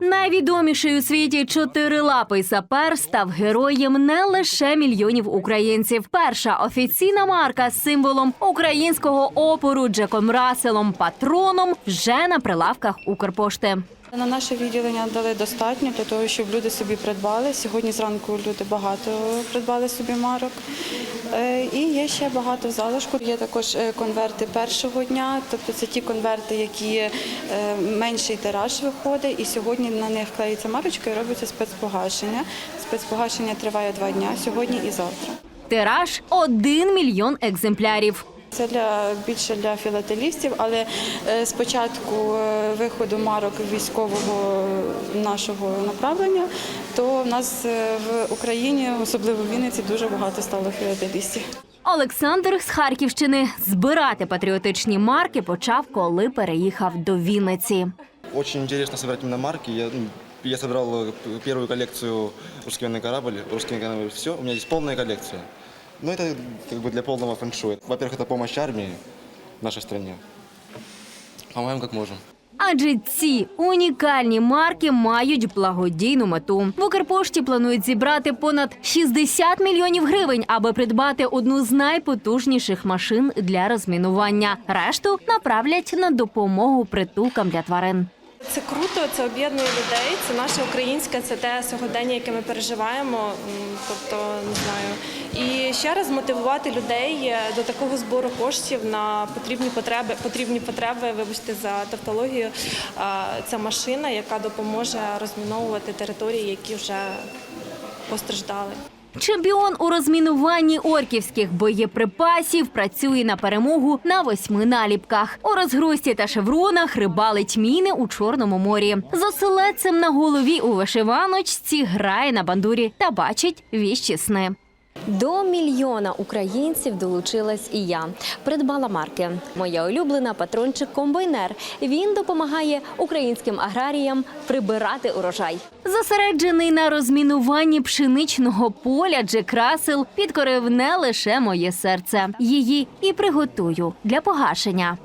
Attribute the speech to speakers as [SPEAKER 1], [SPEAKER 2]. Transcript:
[SPEAKER 1] Найвідоміший у світі чотирилапий сапер став героєм не лише мільйонів українців. Перша офіційна марка з символом українського опору Джеком Раселом патроном вже на прилавках Укрпошти.
[SPEAKER 2] На наше відділення дали достатньо для того, щоб люди собі придбали. Сьогодні зранку люди багато придбали собі марок. Е, І є ще багато залишку. Є також е, конверти першого дня, тобто це ті конверти, які е, менший тираж виходить, і сьогодні на них клеїться марочка і робиться спецпогашення. Спецпогашення триває два дня сьогодні і завтра.
[SPEAKER 1] Тираж один мільйон екземплярів.
[SPEAKER 2] Це для більше для філателістів, але е, з початку е, виходу марок військового нашого направлення, то в нас е, в Україні, особливо в Вінниці, дуже багато стало філателістів.
[SPEAKER 1] Олександр з Харківщини збирати патріотичні марки почав, коли переїхав до Вінниці.
[SPEAKER 3] Очень интересно собирать именно марки. Я, ну, я собрал э, п- первую коллекцию «Русский военный корабль». «Русский военный корабль» все, у меня есть полная коллекция. Но это как бы для полного фэншуя. Во-первых, это помощь армии в нашей стране. Помогаем как можем.
[SPEAKER 1] Адже ці унікальні марки мають благодійну мету. В Укрпошті планують зібрати понад 60 мільйонів гривень, аби придбати одну з найпотужніших машин для розмінування. Решту направлять на допомогу притулкам для тварин.
[SPEAKER 4] Це круто, це об'єднує людей. Це наше українське, це те сьогодення, яке ми переживаємо. М, Тобто, не знаю. Ще раз мотивувати людей е, до такого збору коштів на потрібні потреби. Потрібні потреби, вибачте за тавтологію. Це машина, яка допоможе розміновувати території, які вже постраждали.
[SPEAKER 1] Чемпіон у розмінуванні орківських боєприпасів працює на перемогу на восьми наліпках. У розгрузці та шевронах рибалить міни у чорному морі. З оселедцем на голові у вишиваночці грає на бандурі та бачить віщі сни.
[SPEAKER 5] До мільйона українців долучилась і я. Придбала марки. Моя улюблена патрончик комбайнер. Він допомагає українським аграріям прибирати урожай.
[SPEAKER 1] Зосереджений на розмінуванні пшеничного поля Джек Рассел підкорив не лише моє серце. Її і приготую для погашення.